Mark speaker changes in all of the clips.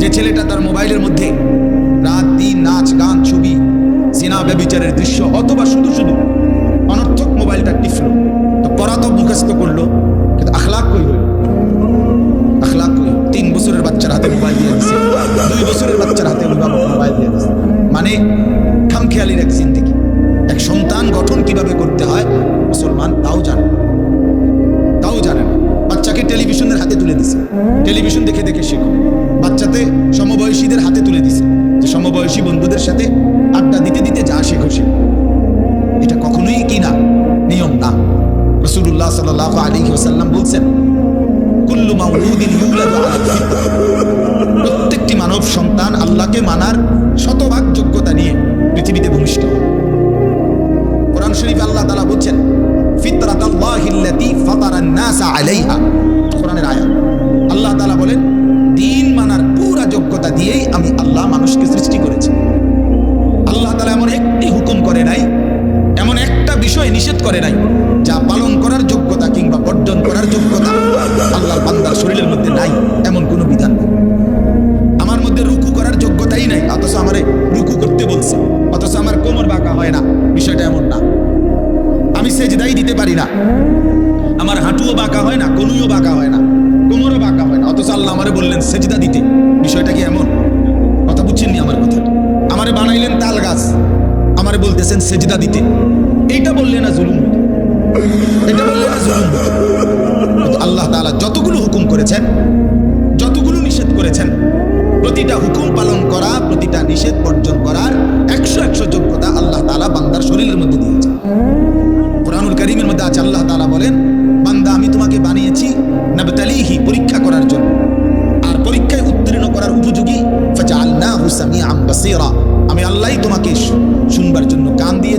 Speaker 1: যে ছেলেটা তার মোবাইলের মধ্যে রাত দিন নাচ, গান, ছবি সিনা ব্যবিচারের দৃশ্য, অথবা শুধু শুধু অনর্থক মোবাইলটা টিফল তো পড়া তো মুখস্থ করল, কিন্তু আখলাক কই হইল আখলাক কই? তিন বছরের বাচ্চার হাতে মোবাইল দিয়ে দিছে। দুই বছরের বাচ্চার হাতে মোবাইল দিয়ে দিছে। মানে খামখেয়ালির এক জিন্দিগি। এক সন্তান গঠন কীভাবে করতে হয়, মুসলমান তাও জানে তাও জানে না। বাচ্চাকে টেলিভিশনের হাতে তুলে দিছে। টেলিভিশন দেখে দেখে শেখো। বন্ধুদের সাথে আড্ডা দিতে দিতে যা সে খুশি এটা কখনোই কি না? নিয়ম না। রসুল্লাহ সাল আলী ওসাল্লাম বলছেন, কুল্লু মাউদিন ইউলাদু আলাল বিষয় নিষেধ করে নাই। যা পালন করার যোগ্যতা কিংবা বর্জন করার যোগ্যতা আল্লাহর বান্দার শরীরের মধ্যে নাই, এমন কোনো বিধান নেই। আমার মধ্যে রুকু করার যোগ্যতাই নাই, অথচ আমারে রুকু করতে বলছে, অথচ আমার কোমর বাঁকা হয় না, বিষয়টা এমন না। আমি সেজদাই দিতে পারি না। আমার হাঁটুও বাঁকা হয় না, কনুইও বাঁকা হয় না, কোমরও বাঁকা হয় না, অথচ আল্লাহ আমারে বললেন, সেজদা দিতে। বিষয়টা কি এমন? কথা বুঝছেননি আমার কথা? আমারে বানাইলেন তাল গাছ। আমারে বলতেছেন সেজদা দিতে। এইটা বললে না জুলুম এটা না জুলুম আল্লাহ তাআলা যতগুলো হুকুম করেছেন, যতগুলো নিষেধ করেছেন, প্রতিটা হুকুম পালন করা, প্রতিটা নিষেধ বর্জন করার একশো একশো যোগ্যতা আল্লাহ তাআলা বান্দার শরীরের মধ্যে দিয়েছেন। কোরআনুল করিমের মধ্যে আছে, আল্লাহ তাআলা বলেন, বান্দা, আমি তোমাকে বানিয়েছি নাবতালিহি, পরীক্ষা করার জন্য। আর পরীক্ষায় উত্তীর্ণ করার উপযোগী, ফাজআলনাহু সামিআম বাসীরা। আমি আল্লাহই তোমাকে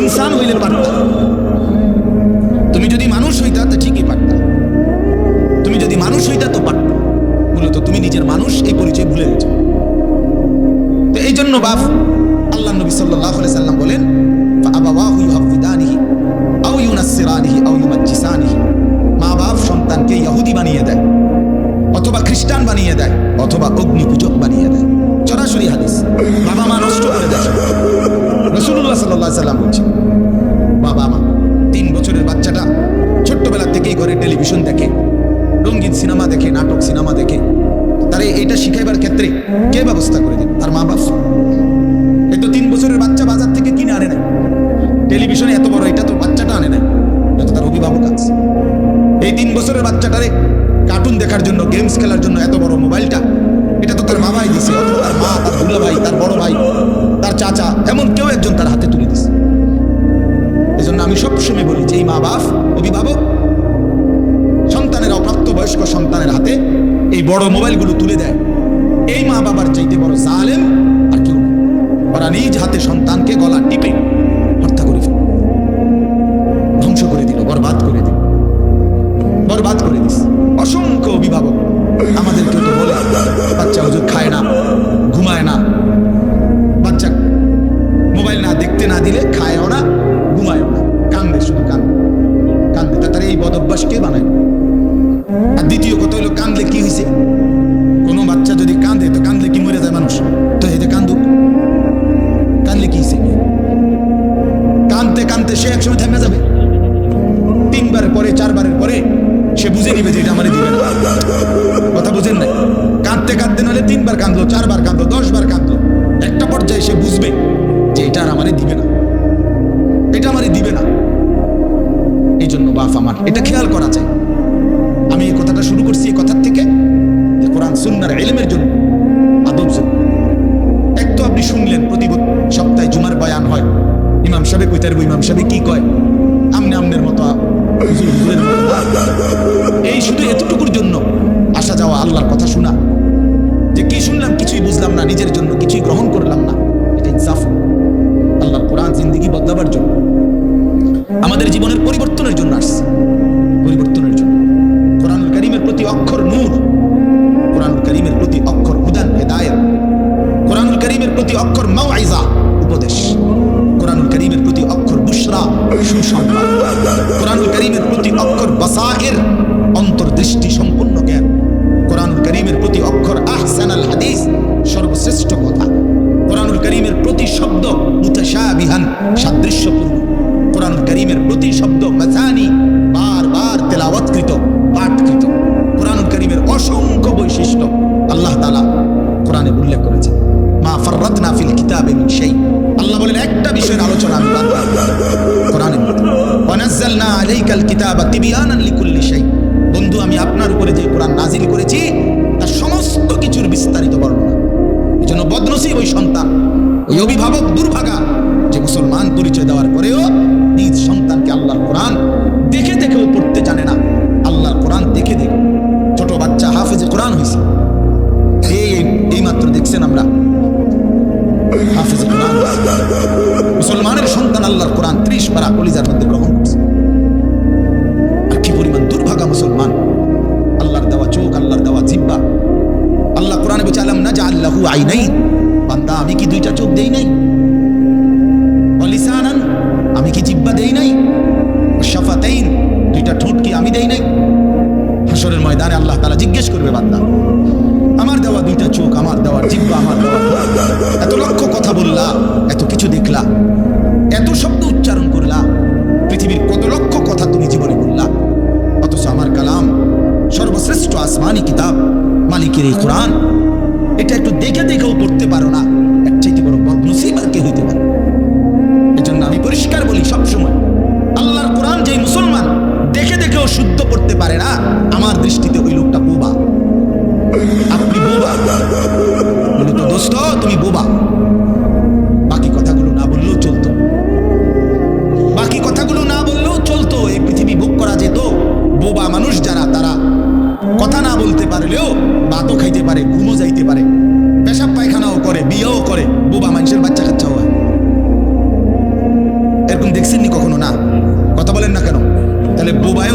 Speaker 1: ইনসান হইলে পারতা। তুমি যদি মানুষ হইতা, তা ঠিকই পারতা। তুমি যদি মানুষ হইতা, তো পারতা। মূলত তুমি নিজের মানুষ এই পরিচয় ভুলে গেছো। তো এই জন্য বাপ, আল্লাহ নবী আলাইহি সাল্লাম বলেন সন্তানকে ইহুদি বানিয়ে দেয়, অথবা খ্রিস্টান বানিয়ে দেয়, অথবা অগ্নি পূজক বানিয়ে দেয়। সরাসরি হাদিস। বাবা মা নষ্ট করে দেয়। রসুল্লাহ সাল্লাহ সাল্লাম বলছে বাবা মা, তিন বছরের বাচ্চাটা ছোট্টবেলা থেকেই ঘরে টেলিভিশন দেখে, রঙিন সিনেমা দেখে, নাটক সিনেমা দেখে, তারে এটা শিখাইবার ক্ষেত্রে কে ব্যবস্থা করে দেবে? তার মা বাপ? এই তো তিন বছরের বাচ্চা বাজার থেকে কিনে আনে নাই। টেলিভিশনে এত বড়, এটা তো বাচ্চাটা আনে নাই। এটা তো তার অভিভাবক আছে। এই তিন বছরের বাচ্চাটারে কার্টুন দেখার জন্য গেমস খেলার জন্য এত বড় মোবাইলটা আমি সবসময় বলি যে, এই মা বাপ, অভিভাবক, সন্তানের অপ্রাপ্ত বয়স্ক সন্তানের হাতে এই বড় মোবাইলগুলো তুলে দেয়। এই মা বাবার চাইতে বড় জালেম আর কেউ ওরা নিজ হাতে সন্তানকে গলা টিপে হত্যা করে ফেলে। ধ্বংস করে দিল, বরবাদ করে দিল। বরবাদ করে দিস। অসংখ্য অভিভাবক আমাদেরকে তো বলে, বাচ্চা হুজুর খায় না, ঘুমায় না। বাচ্চা মোবাইল না দেখতে না দিলে খায়ও অভ্যাস কে বানায়? আর দ্বিতীয় কথা হলো, কান্দলে কি হয়েছে কোনো বাচ্চা যদি কান্দে, তো কান্দলে কি মরে যায় মানুষ? তো এতে কান্দুক, কান্দলে কি হয়েছে কানতে কানতে সে একসময় থেমে যাবে। তিনবার পরে, চারবারের পরে, সে বুঝে নিবে যে এটা আমারে দিবে না। কথা বুঝেন নাই? কাঁদতে কাঁদতে নাহলে তিনবার কাঁদলো, চারবার কাঁদলো, দশবার কাঁদলো। একটা পর্যায়ে সে বুঝবে যে এটা আর আমারে দিবে না। এটা আমারে দিবে না। এই জন্য বাপ আমার, এটা খেয়াল করা যায়। আমি এই কথাটা শুরু করছি এই কথার থেকে কোরআন সুন্নার এলেমের জন্য। আদব এক তো আপনি শুনলেন, প্রতি সপ্তাহে জুমার বয়ান হয়। ইমাম সাহেব কইতার ইমাম সাহেব কি কয়? আমনে আমনের মতো। এই শুধু এতটুকুর জন্য আসা যাওয়া, আল্লাহর কথা শোনা। যে কি শুনলাম কিছুই বুঝলাম না, নিজের জন্য কিছুই গ্রহণ করলাম না। এটা ইনসাফ। আল্লাহ কোরআন জিন্দিগি বদলাবার জন্য। আমাদের জীবনের পরিবর্তনের জন্য আসছে। পরিবর্তনের জন্য। কোরআনুল করিমের প্রতি অক্ষর নূর, কোরআনুল করিমের প্রতি অক্ষর হুদান, হেদায়েত, কোরআনুল করিমের প্রতি অক্ষর মাওয়াইজা, উপদেশ। কোরআনুল করিমের প্রতি অক্ষর বুশরা, সুসংবাদ। কোরআনুল করিমের প্রতি অক্ষর বাসায়ের অন্তর্দৃষ্টি সম্পূর্ণ জ্ঞান। কোরআনুল করিমের প্রতি অক্ষর আহসান আল হাদিস, সর্বশ্রেষ্ঠ কথা। কোরআনুল করিমের প্রতি শব্দ মুতাশাবিহান, সাদৃশ্যপূর্ণ। কোরআনুল করিমের প্রতি শব্দ মাজানি বারবার তেলাওয়াতকৃত, পাঠকৃত। কোরআনুল করিমের অসংখ্য বৈশিষ্ট্য আল্লাহ তাআলা কোরআনে উল্লেখ করেছেন। মা ফাররাতনা ফিল কিতাবে মিন শাই। আল্লাহ বলেন, একটা বিষয়ের আলোচনা আমি বাদ দিই না। আলাইকাল কিতাবা তিবিয়ানান লিকুল্লি শাই। বন্ধু, আমি আপনার উপরে যে কোরআন নাজিল করেছি, তার সমস্ত কিছুর বিস্তারিত বর্ণনা। এই জন্য বদনসিব ওই সন্তান, ওই অভিভাবক দুর্ভাগা মুসলমান পরিচয় দেওয়ার পরেও নিজ সন্তানকে আল্লাহর কোরআন দেখে দেখেও পড়তে জানে না। আল্লাহর কোরআন দেখে দেখে। ছোট বাচ্চা হাফেজে কোরআন হয়েছে এই এই দেখছেন আমরা। মুসলমানের সন্তান আল্লাহর কোরআন ত্রিশ পারা কলিজার মধ্যে গ্রহণ করছে। আর কি পরিমাণ দুর্ভাগা মুসলমান। আল্লাহর দেওয়া চোখ, আল্লাহর দেওয়া জিব্বা। আল্লাহ কোরআনে বলছে, আলাম না যা আল্লাহু আই নাই বান্দা, আমি কি দুইটা চোখ দেই নাই? জিব্বা দেই নাই শাফাতাইন দুইটা ঠোঁট কি আমি দেই নাই। হাসরের ময়দানে আল্লাহ তাআলা জিজ্ঞেস করবে, বান্দা, আমার দেওয়া দুইটা চোখ, আমার দেওয়া জিব্বা আমার এত লক্ষ কথা বললা, এত কিছু দেখলা, এত শব্দ উচ্চারণ করলা, পৃথিবীর কত লক্ষ কথা তুমি জীবনে বললা। অথচ আমার কালাম সর্বশ্রেষ্ঠ আসমানি কিতাব, মালিকের এই কোরআন, এটা একটু দেখে দেখেও পড়তে পারো না। শুদ্ধ পড়তে পারে না, আমার দৃষ্টিতে ওই লোকটা বোবা। আপনি বোবা? বলি তো, দোস্ত, তুমি বোবা? বাকি কথাগুলো না বললেও চলতো। বাকি কথাগুলো না বললেও চলতো। এই পৃথিবী ভোগ করা যেত। বোবা মানুষ যারা, তারা কথা না বলতে পারলেও ভাতও খাইতে পারে, ঘুমও যাইতে পারে। পেশাব পায়খানাও করে, বিয়েও করে, বোবা মানুষের বাচ্চা কাচ্চাও হয়। এরকম দেখছেননি কখনো? না। কথা বলেন না কেন? তাহলে বোবায়ও